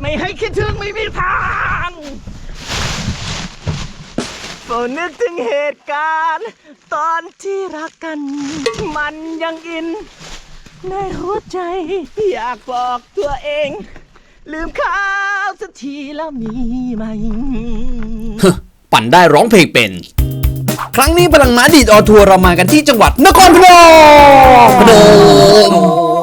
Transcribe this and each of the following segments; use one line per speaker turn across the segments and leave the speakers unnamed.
ไม่ให้คิดถึงไม่มีทางโปรดนึกถึงเหตุการณ์ ตอนที่รักกัน มันยังอิน ในหัวใจ อยากบอกตัวเอง ลืมข้าสักทีแล้วมีไหม
ปั่นได้ร้องเพลงเป็น ครั้งนี้พลังม้าดีดออทัวร์เรามากันที่จังหวัดนครพนมพนม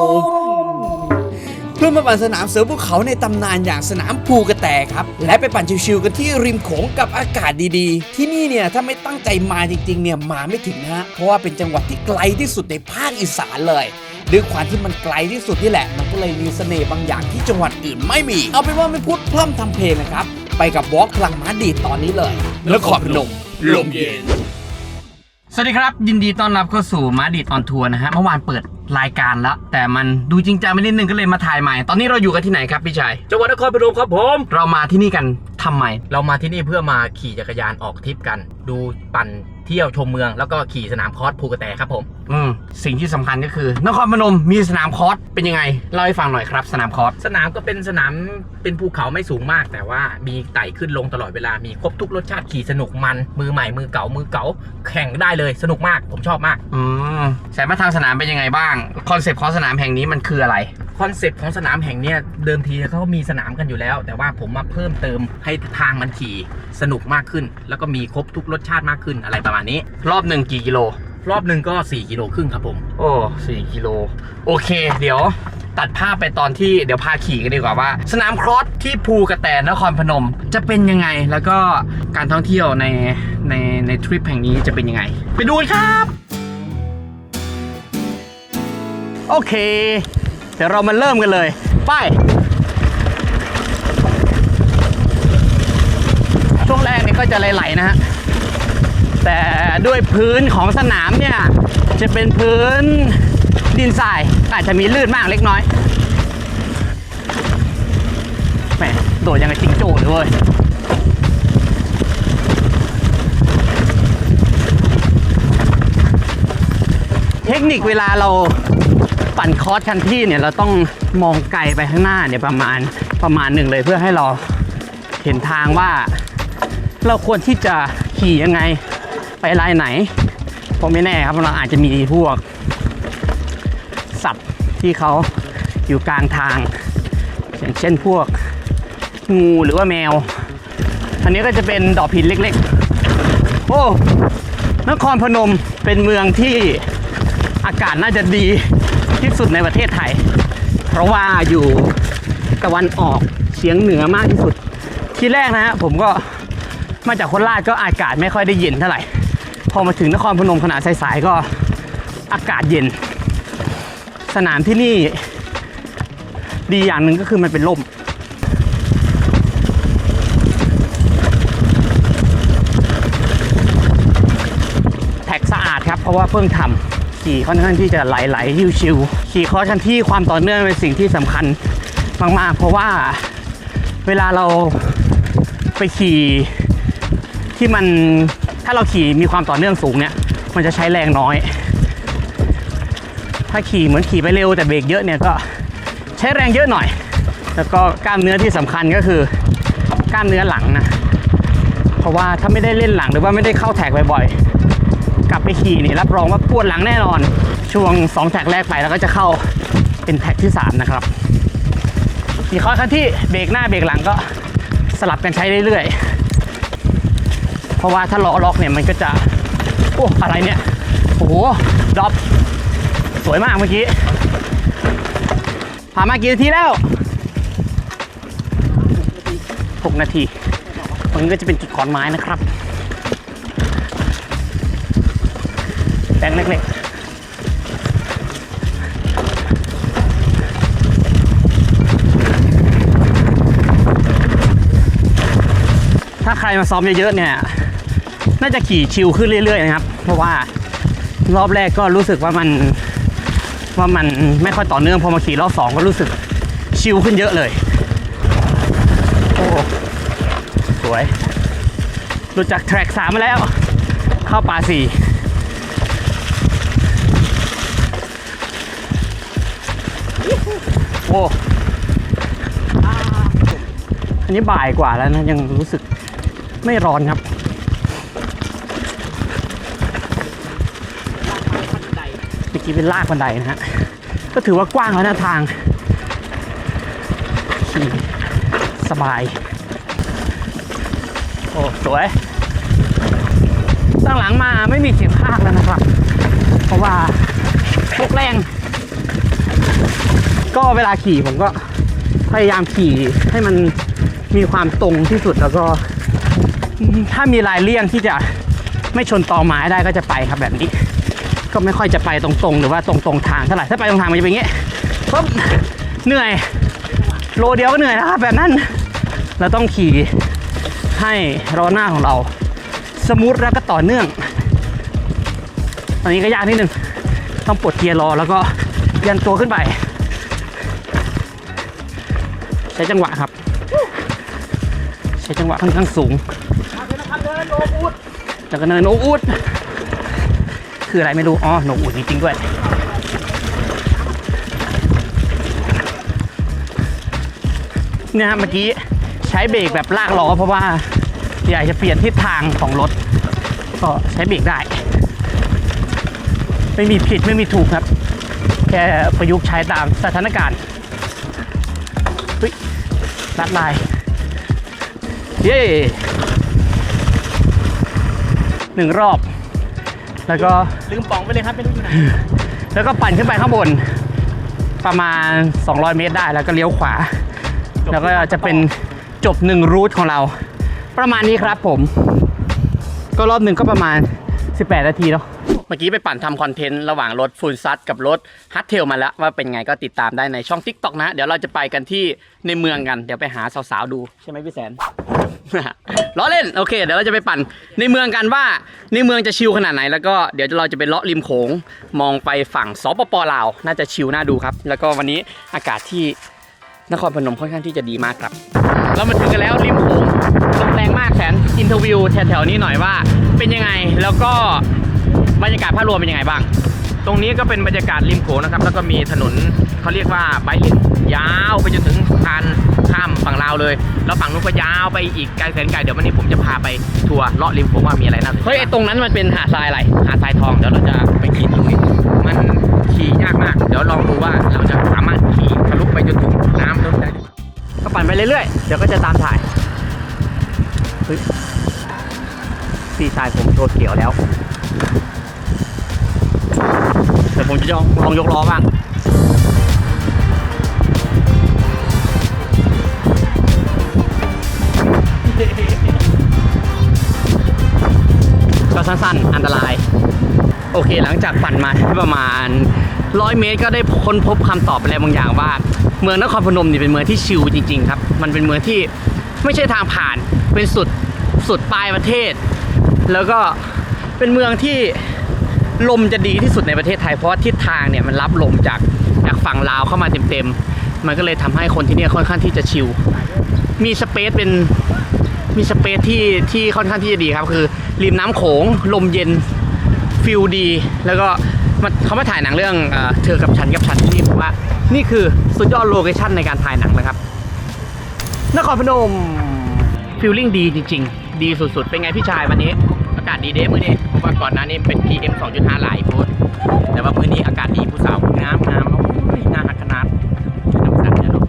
เพื่อมาปั่นสนามเสือภูเขาในตำนานอย่างสนามภูกระแตครับ และไปปั่นชิวๆกันที่ริมโขงกับอากาศดีๆ ที่นี่เนี่ยถ้าไม่ตั้งใจมาจริงๆเนี่ยมาไม่ถึงนะฮะเพราะว่าเป็นจังหวัดที่ไกลที่สุดในภาคอีสานเลยด้วยความที่มันไกลที่สุดนี่แหละ มันก็เลยมีเสน่ห์บางอย่างที่จังหวัดอื่นไม่มี เอาเป็นว่าไม่พูดพร่ำทำเพลงนะครับ ไปกับวอล์กพลังม้าดีตอนนี้เลยนครพนมลมเย็น
สวัสดีครับ ยินดีต้อนรับเข้าสู่มาดิตอนทัวร์นะฮะเมื่อวานเปิด รายการแล้วแต่มันดูจริงจังไปนิดนึงก็เลยมาถ่ายใหม่ ตอนนี้เราอยู่กันที่ไหนครับพี่ชัย
จังหวัดนครพนมครับผม
เรามาที่นี่กันทำไม
เรามาที่นี่เพื่อมาขี่จักรยานออกทริปกัน ดูปั่น เที่ยวชมเมืองแล้วก็ขี่สนามคอร์สภูกระแตครับผม
อืมสิ่งที่สำคัญก็คือนครพนมมีสนามคอร์สเป็นยังไงเล่าให้ฟังหน่อยครับ สนามคอร์ส
สนามก็เป็นสนามเป็นภูเขาไม่สูงมาก แต่ว่ามีไต่ขึ้นลงตลอดเวลามีครบทุกรสชาติขี่สนุกมันมือใหม่มือเก่ามือเก่าแข่งได้เลยสนุกมากผมชอบมาก
อืมแสนมาทางสนามเป็นยังไงบ้างคอนเซปต์ของสนามแห่งนี้มันคืออะไร
คอนเซปต์ของสนามแห่งเนี้ยเดิมทีเขามีสนามกันอยู่แล้ว แต่ว่าผมมาเพิ่มเติมให้ทางมันขี่สนุกมากขึ้น แล้วก็มีครบทุกรสชาติมากขึ้นอะไรประมาณนี้
รอบหนึ่งกี่กิโล
รอบหนึ่งก็ 4 กิโลครึ่งครับผม
โอ้สี่กิโล โอเค เดี๋ยวตัดภาพไปตอนที่เดี๋ยวพาขี่กันดีกว่าว่า สนามครอสที่ภูกระแตนครพนม จะเป็นยังไงแล้วก็การท่องเที่ยวในในในทริปแห่งนี้จะเป็นยังไง ไปดูกันครับ โอเค เดี๋ยวเรามาเริ่มกันเลย ไป ช่วงแรกนี่ก็จะไหลๆนะฮะ แต่ด้วยพื้นของสนามเนี่ย จะเป็นพื้นดินทรายอาจจะมีลื่นมากเล็กน้อยแหมโดดยังไงจิงโจ้เลยเว้ยเทคนิคเวลาเรา ปั่นคอร์สคันที่เนี่ยเราต้องมองไกลไปข้างหน้าเนี่ยประมาณประมาณหนึ่งเลยเพื่อให้เราเห็นทางว่า เราควรที่จะขี่ยังไงไปลายไหนผมไม่แน่ครับเราอาจจะมีพวกสัตว์ที่เขาอยู่กลางทาง อย่างเช่นพวกงูหรือว่าแมว อันนี้ก็จะเป็นดอกหินเล็กๆ โอ้นครพนมเป็นเมืองที่อากาศน่าจะดี ที่สุดในประเทศไทย เพราะว่าอยู่ตะวันออกเฉียงเหนือมากที่สุด ที่แรกนะฮะผมก็มาจากโคราชก็อากาศไม่ค่อยได้เย็นเท่าไหร่ พอมาถึงนครพนมขนาดสายๆก็อากาศเย็น สนามที่นี่ ดีอย่างหนึ่งก็คือมันเป็นร่มแท็กสะอาดครับเพราะว่าเพิ่งทำ ขี่ค่อนข้างที่จะไหลๆชิวๆขี่คอชันที่ความต่อเนื่องเป็นสิ่งที่สำคัญมากๆ เพราะว่าเวลาเราไปขี่ที่มันถ้าเราขี่มีความต่อเนื่องสูงเนี่ย มันจะใช้แรงน้อย ถ้าขี่เหมือนขี่ไปเร็วแต่เบรกเยอะเนี่ยก็ใช้แรงเยอะหน่อย แล้วก็กล้ามเนื้อที่สำคัญก็คือกล้ามเนื้อหลังนะ เพราะว่าถ้าไม่ได้เล่นหลังหรือว่าไม่ได้เข้าแท็กบ่อยๆ กลับไปขี่นี่รับรองว่าปวดหลังแน่นอน ช่วง 2 แท็กแรกไปแล้วก็จะเข้าเป็นแท็กที่ 3 นะครับขี่ข้อคันที่เบรกหน้าเบรกหลังก็สลับกันใช้เรื่อยๆ เพราะว่าถ้าล้อล็อกเนี่ยมันก็จะ โอ้อะไรเนี่ย โอ้โหดรอปสวยมากเมื่อกี้ผ่านมากี่นาทีแล้ว 6 นาทีตรงนี้ก็จะเป็นจุดขอนไม้นะครับ งเล็กๆถ้าใครมาซ้อมเยอะๆเนี่ย น่าจะขี่ชิลขึ้นเรื่อยๆนะครับ เพราะว่ารอบแรกก็รู้สึกว่ามันว่ามันไม่ค่อยต่อเนื่องพอมาขี่รอบสองก็รู้สึกชิลขึ้นเยอะเลย โอ้สวยหลุดจากแทร็กสามมาแล้ว เข้าป่าสี่ โอ้อันนี้บ่ายกว่าแล้วนะ ยังรู้สึกไม่ร้อนครับเมื่อกี้เป็นลากบันไดนะฮะ ก็ถือว่ากว้างแล้วนะทางขี่สบาย โอ้ สวย ตั้งหลังมาไม่มีเสียงพากแล้วนะครับ เพราะว่าพวกแรง ก็เวลาขี่ผมก็พยายามขี่ให้มันมีความตรงที่สุดแล้วก็ ถ้ามีลายเลี่ยงที่จะไม่ชนตอไม้ได้ก็จะไปครับแบบนี้ ก็ไม่ค่อยจะไปตรงๆ หรือว่าตรงๆทางเท่าไหร่ถ้าไปตรงทางมันจะเป็นอย่างนี้ปุ๊บเหนื่อย โลเดียวก็เหนื่อยนะครับแบบนั้น เราต้องขี่ให้ล้อหน้าของเรา สมูทแล้วก็ต่อเนื่อง ตอนนี้ก็ยากนิดนึงต้องปลดเกียร์รอแล้วก็ ยันตัวขึ้นไป ใช้จังหวะครับ ใช้จังหวะค่อนข้างสูงแล้วก็เนินโนอูดคืออะไรไม่รู้ อ๋อโนอูดจริงๆด้วยเนี่ยเมื่อกี้ใช้เบรกแบบลากล้อเพราะว่าอยากจะเปลี่ยนทิศทางของรถ ก็ใช้เบรกได้ ไม่มีผิดไม่มีถูกครับ ค่ประยุกต์ใช้ตามสถานการณ์เฮ้ยลัดลาย เย้หนึ่งรอบ แล้วก็
ลืมป๋องไปเลยครับไม่รู้อยู่ไหน
แล้วก็ปั่นขึ้นไปข้างบน ประมาณ 200 เมตรได้แล้วก็เลี้ยวขวา แล้วก็จะเป็นจบหนึ่งรูทของเรา ประมาณนี้ครับผม ก็รอบหนึ่งก็ประมาณ 18 นาทีเนาะ เมื่อกี้ไปปั่นทำคอนเทนต์ระหว่างรถฟูลซัดกับรถฮัตเทลมาแล้ว ว่าเป็นไงก็ติดตามได้ในช่อง t ิ k t o k นะ เดี๋ยวเราจะไปกันที่ในเมืองกัน เดี๋ยวไปหาสาวๆดูใช่ไหมพี่แสน ล้อเล่นโอเค เดี๋ยวเราจะไปปั่นในเมืองกันว่าในเมืองจะชิลขนาดไหน แล้วก็เดี๋ยวเราจะไปเลาะริมโขงมองไปฝั่งสปปลาวน่าจะชิลน่าดูครับ แล้วก็วันนี้อากาศที่นครพนมค่อนข้างที่จะดีมากครับเรามาถึงกันแล้วริมโขงลมแรงมากแสนอินเทอร์วิวแถวๆนี้หน่อยว่าเป็นยังไงแล้วก็ บรรยากาศภาพรวมเป็นยังไงบ้าง
ตรงนี้ก็เป็นบรรยากาศริมโขงนะครับ แล้วก็มีถนนเขาเรียกว่าไบค์เลนยาวไปจนถึงทานข้ามฝั่งลาวเลย แล้วฝั่งนู้นก็ยาวไปอีกไกลแสนไกลเดี๋ยววันนี้ผมจะพาไปทัวร์เลาะริมโขงว่ามีอะไรน่าสนใจ
เฮ้ยไอตรงนั้นมันเป็นหาดทรายอะไร
หาดทรายทองเดี๋ยวเราจะไปขี่ตรงนี้มันขี่ยากมาก เดี๋ยวลองดูว่าเราจะสามารถขี่ทะลุไปจนถึงน้ำนู้นได้หรือเปล่า
ก็ปั่นไปเรื่อยๆเดี๋ยวก็จะตามถ่ายเฮ้ยพี่ชายผมตัวเขียวแล้ว เดี๋ยวผมจะลองลองยกล้อบ้างก็สั้นๆ อันตราย โอเคหลังจากปั่นมาประมาณร้อยเมตรก็ได้ค้นพบคำตอบอะไรบางอย่างว่า เมืองนครพนมนี่เป็นเมืองที่ชิลจริง ๆ ครับ มันเป็นเมืองที่ไม่ใช่ทางผ่านเป็นสุดสุดปลายประเทศ แล้วก็เป็นเมืองที่ ลมจะดีที่สุดในประเทศไทยเพราะทิศทางเนี่ยมันรับลมจากจากฝั่งลาวเข้ามาเต็มๆ มันก็เลยทำให้คนที่เนี่ยค่อนข้างที่จะชิล มีสเปซเป็นมีสเปซที่ที่ค่อนข้างที่จะดีครับคือ ริมน้ำโขงลมเย็นฟิลดี แล้วก็มาเขามาถ่ายหนังเรื่องเธอกับฉันกับฉันที่นี่ผมว่า นี่คือสุดยอดโลเคชั่นในการถ่ายหนังนะครับนครพนมฟิลลิ่งดีจริง ๆ ดีสุดๆ เป็นไงพี่ชายวันนี้า
กาศดีเด้มื้อนี้เพราะว่าก่อนหน้านี้เป็น PM 2.5 หลายโพสแต่ว่ามื้อนี้อากาศดีผู้สาวงามงามโอ้ยน่าหักขนาดน้ำสันเนี่ยเนาะ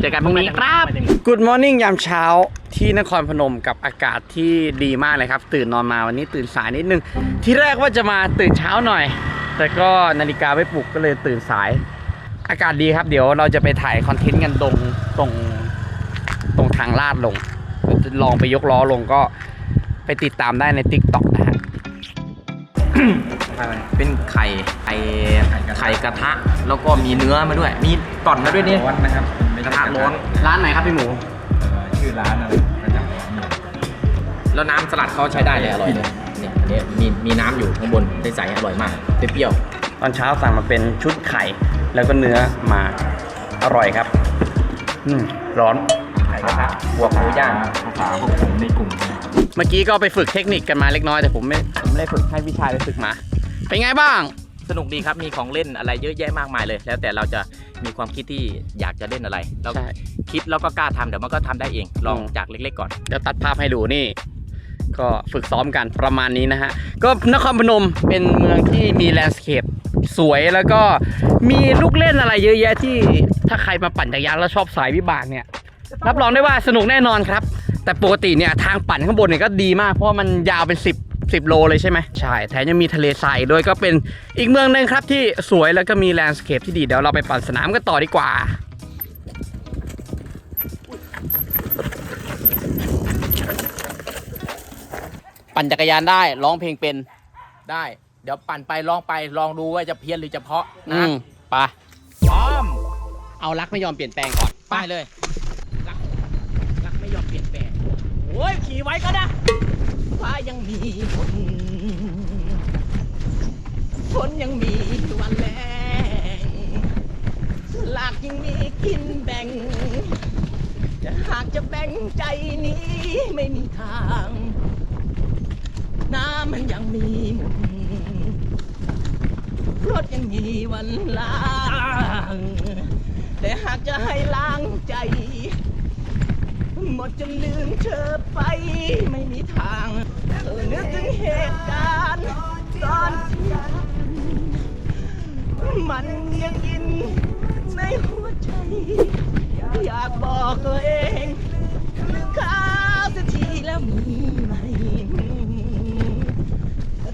เจอกันพรุ่งนี้ครับ Good Morning ยามเช้าที่นครพนมกับอากาศที่ดีมากเลยครับ ตื่นนอนมาวันนี้ตื่นสายนิดนึง ที่แรกว่าจะมาตื่นเช้าหน่อย แต่ก็นาฬิกาไม่ปลุกก็เลยตื่นสาย อากาศดีครับ เดี๋ยวเราจะไปถ่ายคอนเทนต์กันตรงตรงตรงทางลาดลง ลองไปยกล้อลงก็ไปติดตามได้ใน Tik t o k นะฮะ
เป็นไข่ไข่ไข่กระทะ แล้วก็มีเนื้อมาด้วย มีก่อนมาด้วยนี่
ร้อนนะครับไม่
กระ
ใช่
ทะร้อน
ร้านไหนครับพี่หมู
เอ่อชื่อร้านอะไรกระทะร้อนเนี่ย
แล้วน้ำสลัดเขาใช้ได้เลยอร่อยเลยนี่อันนี้มีมีน้ำอยู่ข้างบนใสๆอร่อยมากเปรี้ยว
ตอนเช้าสั่งมาเป็นชุดไข่ แล้วก็เนื้อมาอร่อยครับ อืมร้อน
ๆไข่ กระทะบวกหมูย่าง
ภาษาพวกผมในกลุ่มเนี่ย
เมื่อกี้ก็ไปฝึกเทคนิคกันมาเล็กน้อยแต่ผมไม่ผมไม่ได้ฝึกให้พี่ชายไปฝึกมา เป็นไงบ้าง
สนุกดีครับ มีของเล่นอะไรเยอะแยะมากมายเลย แล้วแต่เราจะ
มีความคิดที่อยากจะเล่นอะไรแล้ว
ใช่
คิดแล้วก็กล้าทำเดี๋ยวมันก็ทำได้เอง ลอง
อืม
จากเล็กๆก่อน
เดี๋ยวตัดภาพให้ดูนี่ ก็ฝึกซ้อมกันประมาณนี้นะฮะ ก็นครพนมเป็นเมืองที่มีแลนด์สเคปสวยแล้วก็มีลูกเล่นอะไรเยอะแยะที่ถ้าใครมาปั่นจักรยานแล้วชอบสายวิบากเนี่ย รับรองได้ว่าสนุกแน่นอนครับ แต่ปกติเนี่ยทางปั่นข้างบนเนี่ยก็ดีมาก เพราะว่ามันยาวเป็น 10 10 โลเลยใช่ไหมใช่แถมยังมีทะเลทรายด้วยก็เป็นอีกเมืองหนึงครับที่สวยแล้วก็มีแลนด์สเคปที่ดีเดี๋ยวเราไปปั่นสนามกันต่อดีกว่าปั่นจักรยานได้ร้องเพลงเป็น
ได้ เดี๋ยวปั่นไปลองไปลองดูว่าจะเพี้ยนหรือจะเพาะ
อื
นะ
มไป
พร้อม
เอารักไม่ยอมเปลี่ยนแปลงก่อน
ไปเลย รักรักไม่ยอมเปลี่ยนแปลง โอ้ยขี่ไว้ก็นะฟ้ายังมีฝนฝนยังมีวันแรงหลากยังมีกินแบ่งจะหากจะแบ่งใจนี้ไม่มีทาง น้ำมันยังมีหมุนรถยังมีวันล้าง แต่หากจะให้ล้างใจ หมดจนลืมเธอไปไม่มีทางเธอนึกถึงเหตุการณ์ตอนที่มันยังอินในหัวใจ อยากบอกตัวเองลืมเขาสักทีแล้วมีไหม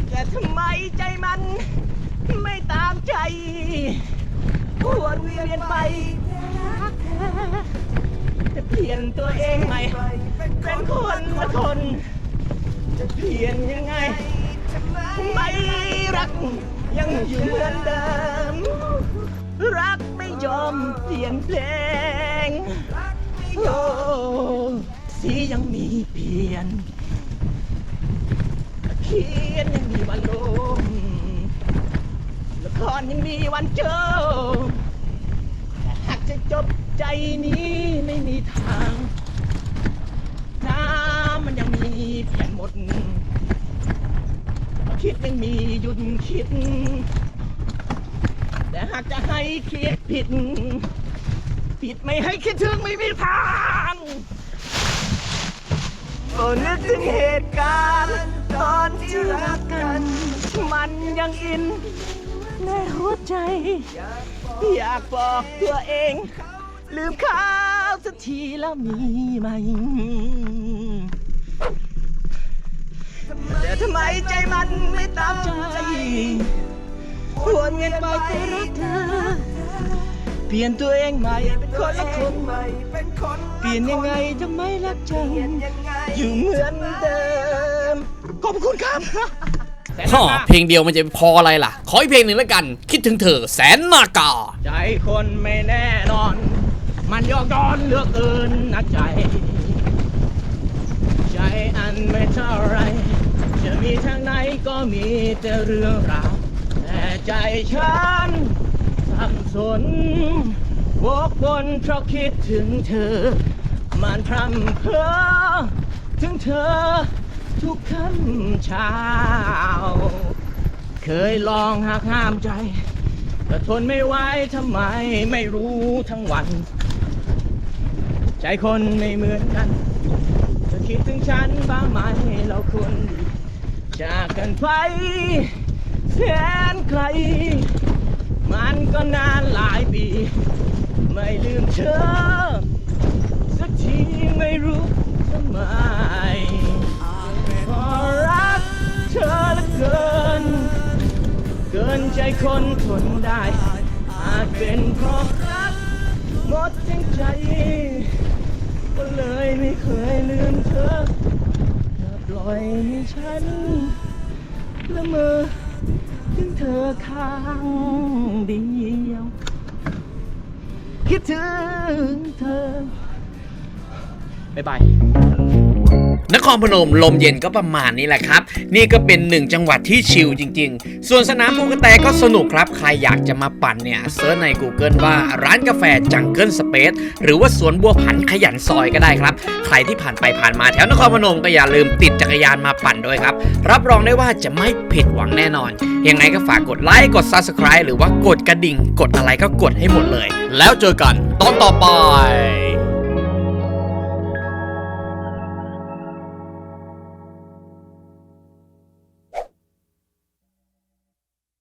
แต่ทำไมใจมันไม่ตามใจวนเวียนไปจะเเปลี่ยนตัวเองใหม่เป็นคนละคนจะเปลี่ยนยังไงไม่รัก ยังอยู่เหมือนเดิม รักไม่ยอมเปลี่ยนแปลงโอ้สียังมีเปลี่ยนเขียนยังมีวันลมละครยังมีวันเจอหากจะจบ ใจนี้ไม่มีทางน้ำมันยังมีเปลี่ยนหมด คิดยังมีหยุดคิด แต่หากจะให้คิดผิด ผิดไม่ให้คิดถึงไม่มีทางโอ้นึกถึงเหตุการณ์ตอนที่รักกัน มันยังอินในหัวใจ อยากบอกตัวเอง ลืมเขาสักทีแล้วมีไหมแต่ทำไมใจมันไม่ตามใจวนเวียนไปแต่รักเธอ เปลี่ยนตัวเองใหม่เป็นคนละคนใหม่เปลี่ยนยังไงจะไม่รักเธออยู่เหมือนเดิม ขอบคุณครับ
ฮ่อเพลงเดียวมันจะพออะไรล่ะ ขออีกเพลงหนึ่งแล้วกัน คิดถึงเธอแสนนากา
ใจคนไม่แน่นอน มันยอกย้อนเหลือกเกินนะใจ ใจอันไม่เท่าไร จะมีทางไหนก็มีแต่เรื่องราวแต่ใจฉันสับสนวกวนเพราะคิดถึงเธอ มันพร่ำเพ้อถึงเธอ ทุกค่ำเช้า เคยลองหักห้ามใจ แต่ทนไม่ไหวทำไมไม่รู้ทั้งวัน ใจคนไม่เหมือนกันเธอคิดถึงฉันบ้างไหมเราควรดีจากกันไปแสนไกล มันก็นานหลายปี ไม่ลืมเธอ สักทีไม่รู้ทำไมพราะรักเธอเหลือเกิน เกินใจคนทนได้อาจเป็นเพราะ รักหมดทั้งใจ ก็เลยไม่เคยลืมเธอเธอปล่อยให้ฉันละเมอถึงเธอข้างเดียว คิดถึงเธอ บ๊ายบาย
นครพนมลมเย็นก็ประมาณนี้แหละครับ นี่ก็เป็นหนึ่งจังหวัดที่ชิลจริง ๆ ส่วนสนามภูกระแตก็สนุกครับ ใครอยากจะมาปั่นเนี่ยเซิร์ชใน Google ว่าร้านกาแฟจังเกิลสเปซหรือว่าสวนบัวผันขยันซอยก็ได้ครับ ใครที่ผ่านไปผ่านมาแถวนครพนมก็อย่าลืมติดจักรยานมาปั่นด้วยครับ รับรองได้ว่าจะไม่ผิดหวังแน่นอน ยังไงก็ฝากกดไลค์กด Subscribe หรือว่ากดกระดิ่ง กดอะไรก็กดให้หมดเลย แล้วเจอกันตอนต่อไป